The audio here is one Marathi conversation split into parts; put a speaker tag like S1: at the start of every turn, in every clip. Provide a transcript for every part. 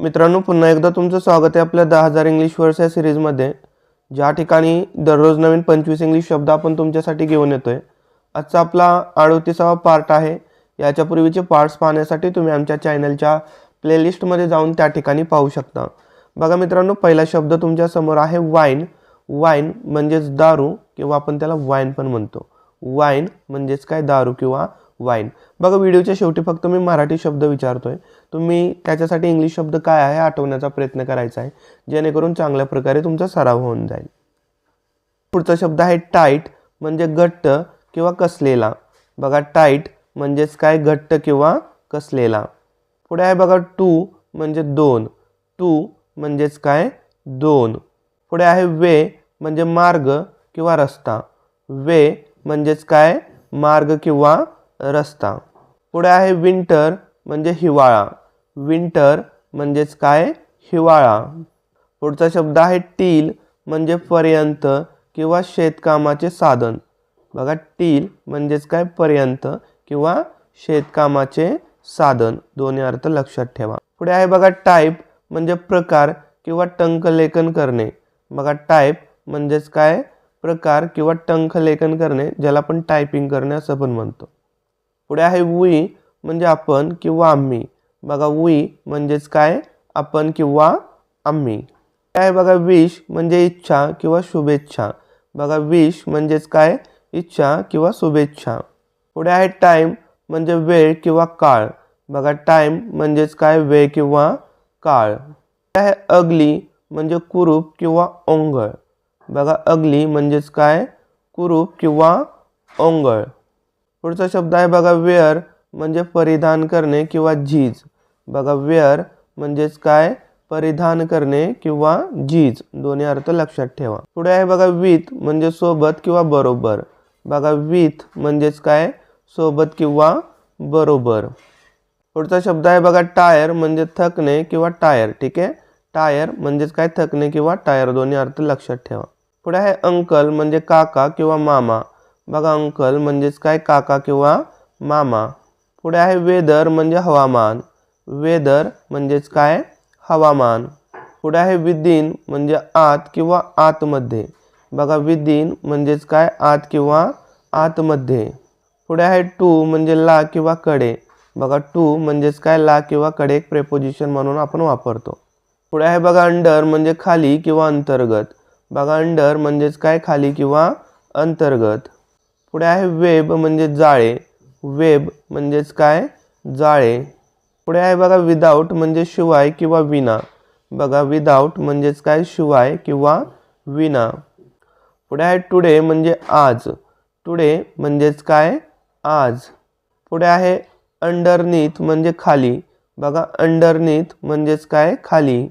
S1: मित्रांनो पुन्हा एकदा तुमचं स्वागत आहे आपल्या दहा हजार इंग्लिश वर्ड्स या सिरीजमध्ये ज्या ठिकाणी दररोज नवीन पंचवीस इंग्लिश शब्द आपण तुमच्यासाठी घेऊन येतो आहे आजचा आपला अडोतीसावा पार्ट आहे. याच्यापूर्वीचे पार्ट्स पाहण्यासाठी तुम्ही आमच्या चॅनलच्या प्लेलिस्टमध्ये जाऊन त्या ठिकाणी पाहू शकता. बघा मित्रांनो पहिला शब्द तुमच्यासमोर आहे वाईन वाईन म्हणजेच दारू किंवा आपण त्याला वाईन पण म्हणतो. वाईन म्हणजेच काय? दारू किंवा वाईन. बघा व्हिडिओच्या शेवटी फक्त मी मराठी शब्द विचारतोय. तुम्ही त्याच्यासाठी इंग्लिश शब्द काय आहे आठवण्याचा प्रयत्न करायचा आहे जेणेकरून चांगल्या प्रकारे तुमचा सराव होऊन जाईल. पुढचा शब्द आहे टाईट म्हणजे घट्ट किंवा कसलेला. बघा टाईट म्हणजेच काय? घट्ट किंवा कसलेला. पुढे आहे बघा टू म्हणजे दोन. टू म्हणजेच काय? दोन. पुढे आहे वे म्हणजे मार्ग किंवा रस्ता. वे म्हणजेच काय? मार्ग किंवा रस्ता. पुढे आहे विंटर म्हणजे हिवाळा. विंटर म्हणजेच काय? हिवाळा. पुढचा शब्द आहे टील म्हणजे पर्यंत किंवा शेतकामाचे साधन. बघा टील म्हणजेच काय? पर्यंत किंवा शेतकामाचे साधन. दोन्ही अर्थ लक्षात ठेवा. पुढे आहे बघा टाईप म्हणजे प्रकार किंवा टंकलेखन करणे. बघा टाईप म्हणजेच काय? प्रकार किंवा टंकलेखन करणे ज्याला आपण टायपिंग करणे असं पण म्हणतो. पुढे आहे वी म्हणजे आपण किंवा आम्ही बघा, वी म्हणजेच काय? आपण किंवा आम्ही काय बघा, विश म्हणजे इच्छा किंवा शुभेच्छा. बघा, विश म्हणजेच काय? इच्छा किंवा शुभेच्छा. पुढे आहे टाईम म्हणजे वेळ किंवा काळ. बघा टाईम म्हणजेच काय? वेळ किंवा काळ. आहे अगली म्हणजे कुरूप किंवा ओंगळ. बघा, अगली म्हणजेच काय? कुरूप किंवा ओंगळ. पुढचा शब्द आहे बघा वेअर म्हणजे परिधान करणे किंवा झीज. बघा वेअर म्हणजेच काय? परिधान करणे किंवा झीज. दोन्ही अर्थ लक्षात ठेवा. पुढे आहे बघा विथ म्हणजे सोबत किंवा बरोबर. बघा विथ म्हणजेच काय? सोबत किंवा बरोबर. पुढचा शब्द आहे बघा टायर म्हणजे थकणे किंवा टायर. ठीक आहे? टायर म्हणजेच काय? थकणे किंवा टायर. दोन्ही अर्थ लक्षात ठेवा. पुढे आहे अंकल म्हणजे काका किंवा मामा. बघा अंकल म्हणजेच काय काका किंवा मामा. पुढे आहे वेदर म्हणजे हवामान. वेदर म्हणजेच काय हवामान. पुढे आहे विदिन म्हणजे आत किंवा आतमध्ये. बघा विदिन म्हणजेच काय आत किंवा आतमध्ये. पुढे आहे टू म्हणजे ला किंवा कडे. बघा टू म्हणजेच काय ला किंवा कडे एक प्रेपोजिशन म्हणून आपण वापरतो. पुढे आहे बघा अंडर म्हणजे खाली किंवा अंतर्गत. बघा अंडर म्हणजेच काय खाली किंवा अंतर्गत. पुढे आहे वेब म्हणजे जाळे. वेब म्हणजेच काय? जाळे. पुढे आहे बघा विदाऊट म्हणजे शिवाय किंवा विना. बघा विदाऊट म्हणजेच काय? शिवाय किंवा विना. पुढे आहे टुडे म्हणजे आज. टुडे म्हणजेच काय? आज. पुढे आहे अंडरनीथ म्हणजे खाली. बघा अंडरनीथ म्हणजेच काय? खाली.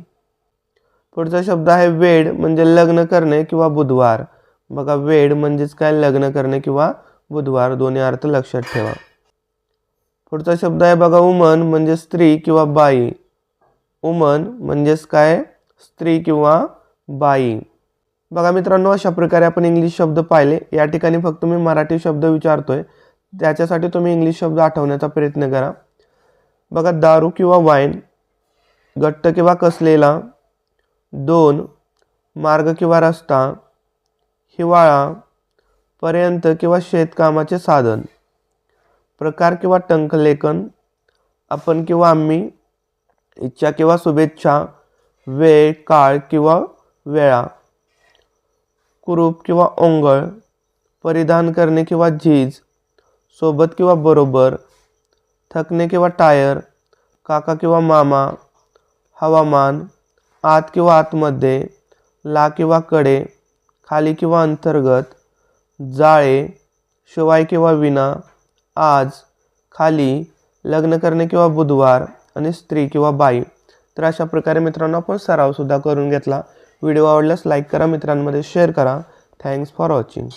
S1: पुढचा शब्द आहे वेड म्हणजे लग्न करणे किंवा बुधवार. बघा वेड म्हणजेच काय? लग्न करणे किंवा बुधवार दोन्ही अर्थ लक्षात ठेवा. पुढचा शब्द आहे बघा उमन म्हणजे स्त्री किंवा बाई. उमन म्हणजेच काय? स्त्री किंवा बाई. बघा मित्रांनो अशा प्रकारे आपण इंग्लिश शब्द पाहिले. या ठिकाणी फक्त मी मराठी शब्द विचारतोय. त्याच्यासाठी तुम्ही इंग्लिश शब्द आठवण्याचा प्रयत्न करा. बघा दारू किंवा वाईन घट्ट किंवा कसलेला दोन मार्ग किंवा रस्ता हिवाळा पर्यंत किंवा शेतकामाचे साधन. प्रकार किंवा टंकलेखन आपण किंवा आम्ही इच्छा किंवा शुभेच्छा वेळ काळ किंवा वेळा कुरूप किंवा ओंगळ परिधान करणे किंवा झीज सोबत किंवा बरोबर थकणे किंवा टायर काका किंवा मामा हवामान आत किंवा आतमध्ये ला किंवा कडे खाली किंवा अंतर्गत जाळे शिवाय किंवा विना आज खाली लग्न करणे किंवा बुधवार आणि स्त्री किंवा बाई. तर अशा प्रकारे मित्रांनो आपण सरावसुद्धा करून घेतला. व्हिडिओ आवडल्यास लाईक करा मित्रांमध्ये शेअर करा. Thanks for watching